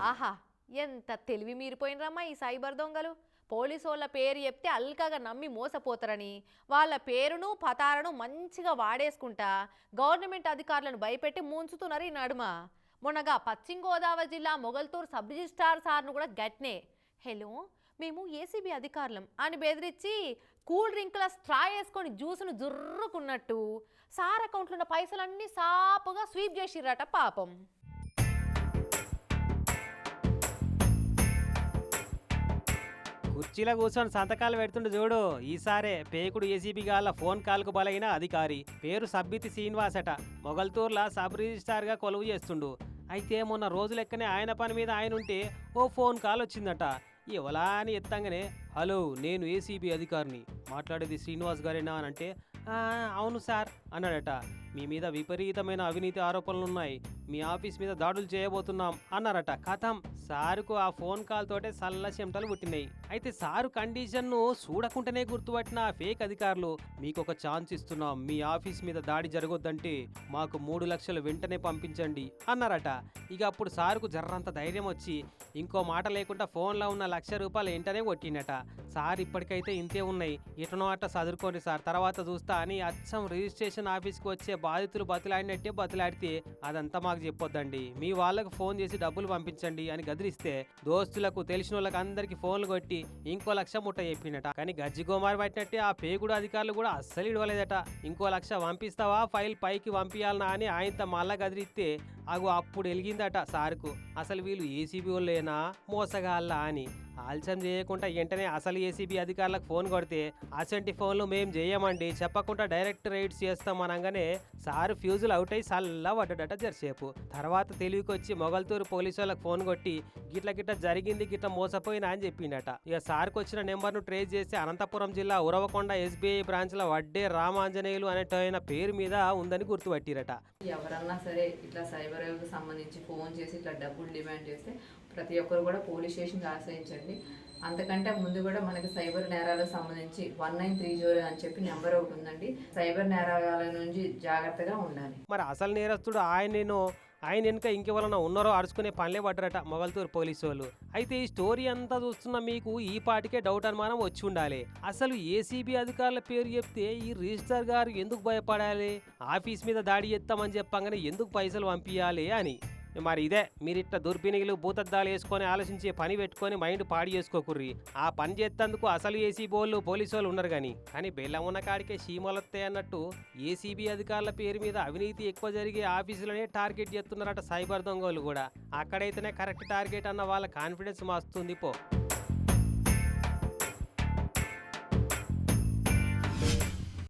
ఆహా ఎంత తెలివి మీరిపోయినరమ్మా ఈ సైబర్ దొంగలు. పోలీసు వాళ్ళ పేరు చెప్తే అల్కగా నమ్మి మోసపోతారని వాళ్ళ పేరును పతారను మంచిగా వాడేసుకుంటా గవర్నమెంట్ అధికారులను భయపెట్టి ముంచుతున్నారు ఈ నడుమ. మొన్నగా పశ్చిమ గోదావరి జిల్లా మొగల్తూరు సబ్ రిజిస్ట్రార్ సార్ను కూడా గట్నే. హలో మేము ఏసీబీ అధికారులం. అని బెదిరించి కూల్ డ్రింక్ల స్ట్రా వేసుకొని జ్యూస్ను జుర్రుకున్నట్టు సార్ అకౌంట్లో ఉన్న పైసలన్నీ సాపుగా స్వీప్ చేసిర్రట పాపం. కుర్చీలో కూర్చొని సంతకాలు పెడుతుండే చూడు. ఈసారే పేకుడు ఏసీబీ గాల ఫోన్ కాల్కు బలైన అధికారి. పేరు సబ్బితి శ్రీనివాస్ అట మొగల్తూర్లా సబ్ రిజిస్ట్రార్గా కొలువు చేస్తుండు. అయితే మొన్న రోజు లెక్కనే ఆయన పని మీద ఆయన ఉంటే ఓ ఫోన్ కాల్ వచ్చిందట. ఎవలా అని ఎత్తంగానే హలో నేను ఏసీబీ అధికారిని. మాట్లాడేది శ్రీనివాస్ గారేనా? అని అంటే అవును సార్. అన్నాడట. మీ మీద విపరీతమైన అవినీతి ఆరోపణలు ఉన్నాయి మీ ఆఫీస్ మీద దాడులు చేయబోతున్నాం అన్నారట. కథం. సారుకు ఆ ఫోన్ కాల్ తోటే సల్ల చెమటలు పుట్టినాయి. అయితే సారు కండిషన్ను చూడకుండానే గుర్తుపట్టిన ఆ ఫేక్ అధికారులు మీకు ఒక ఛాన్స్ ఇస్తున్నాం. మీ ఆఫీస్ మీద దాడి జరగొద్దంటే మాకు మూడు లక్షలు వెంటనే పంపించండి అన్నారట. ఇక అప్పుడు సారుకు జర్రంత ధైర్యం వచ్చి ఇంకో మాట లేకుండా ఫోన్లో ఉన్న లక్ష రూపాయలు వెంటనే కొట్టినట సార్ ఇప్పటికైతే ఇంతే ఉన్నాయి. ఇటనో అట్ట చదువుకోండి సార్. తర్వాత చూస్తా అని అచ్చం రిజిస్ట్రేషన్ ఆఫీస్కి వచ్చే బాధితులు బతిలాడినట్టే బతిలాడితే అదంతా మాకు చెప్పొద్దండి. మీ వాళ్ళకు ఫోన్ చేసి డబ్బులు పంపించండి అని గదిరిస్తే దోస్తులకు తెలిసిన వాళ్ళకి అందరికి ఫోన్లు కొట్టి ఇంకో లక్ష ముట్ట చెప్పినట. కానీ గజ్జిగోమారి పట్టినట్టే ఆ పేగుడు అధికారులు కూడా అస్సలు ఇడవలేదట. ఇంకో లక్ష పంపిస్తావా? ఫైల్ పైకి పంపించాలనా అని ఆయనతో మళ్ళా గదిరిస్తే అగు అప్పుడు వెలిగిందట సార్కు. అసలు వీళ్ళు ఏసీబీ వాళ్ళేనా? మోసగాళ్ళా అని. ఆలస్యం చేయకుండా వెంటనే అసలు ఏసీబీ అధికారులకు ఫోన్ కొడితే అసంటి ఫోన్లు మేము చేయమండి చెప్పకుండా డైరెక్ట్ రైడ్స్ చేస్తాం అనగానే సారు ఫ్యూజులు అవుట్ అయి సల్లా పడ్డాడట జరసేపు. తర్వాత తెలివికి వచ్చి మొగల్తూరు పోలీసు వాళ్ళకి ఫోన్ కొట్టి గిట్ల గిట్ల జరిగింది గిట్ల మోసపోయినా అని చెప్పిండట ఇక సార్కు వచ్చిన నెంబర్ను ట్రేస్ చేసి అనంతపురం జిల్లా ఉరవకొండ ఎస్బీఐ బ్రాంచ్ల వడ్డే రామాంజనేయులు అనేటైన పేరు మీద ఉందని గుర్తుపట్టిరట. ఎవరన్నా సరే ఇట్లా సైబర్ ఎవరెవరికి సంబంధించి ఫోన్ చేసి ఇట్లా డబ్బులు డిమాండ్ చేస్తే ప్రతి ఒక్కరు కూడా పోలీస్ స్టేషన్కి ఆశ్రయించండి. అంతకంటే ముందు కూడా మనకి సైబర్ నేరాలకు సంబంధించి వన్ నైన్ త్రీ జీరో అని చెప్పి నెంబర్ ఒకటి ఉందండి. సైబర్ నేరాల నుంచి జాగ్రత్తగా ఉండాలి. మరి అసలు నేరస్తుడు ఆయన నేను ఆయన వెనుక ఇంకెవరన్నా ఉన్నారో అరుచుకునే పనిలే పడ్డరట మొగల్తూరు పోలీసు వాళ్ళు. అయితే ఈ స్టోరీ అంతా చూస్తున్న మీకు ఈ పాటికే డౌట్ అనుమానం వచ్చి ఉండాలి. అసలు ఏసీబీ అధికారుల పేరు చెప్తే ఈ రిజిస్టర్ గారు ఎందుకు భయపడాలి? ఆఫీస్ మీద దాడి చేస్తామని చెప్పంగానే ఎందుకు పైసలు పంపించాలి అని. మరి ఇదే మీరు ఇట్లా భూతద్దాలు వేసుకొని ఆలోచించే పని పెట్టుకొని మైండ్ పాడి చేసుకోకుర్రి ఆ పని చేస్తేందుకు అసలు ఏసీ బోళ్ళు పోలీసు వాళ్ళు ఉన్నారు కానీ కానీ బెల్లం ఉన్న కాడికే సీమలొత్తాయి అన్నట్టు ఏసీబీ అధికారుల పేరు మీద అవినీతి ఎక్కువ జరిగే ఆఫీసులనే టార్గెట్ చేస్తున్నారట సైబర్ దొంగలు కూడా. అక్కడైతేనే కరెక్ట్ టార్గెట్ అన్న వాళ్ళ కాన్ఫిడెన్స్ మస్తుంది పో.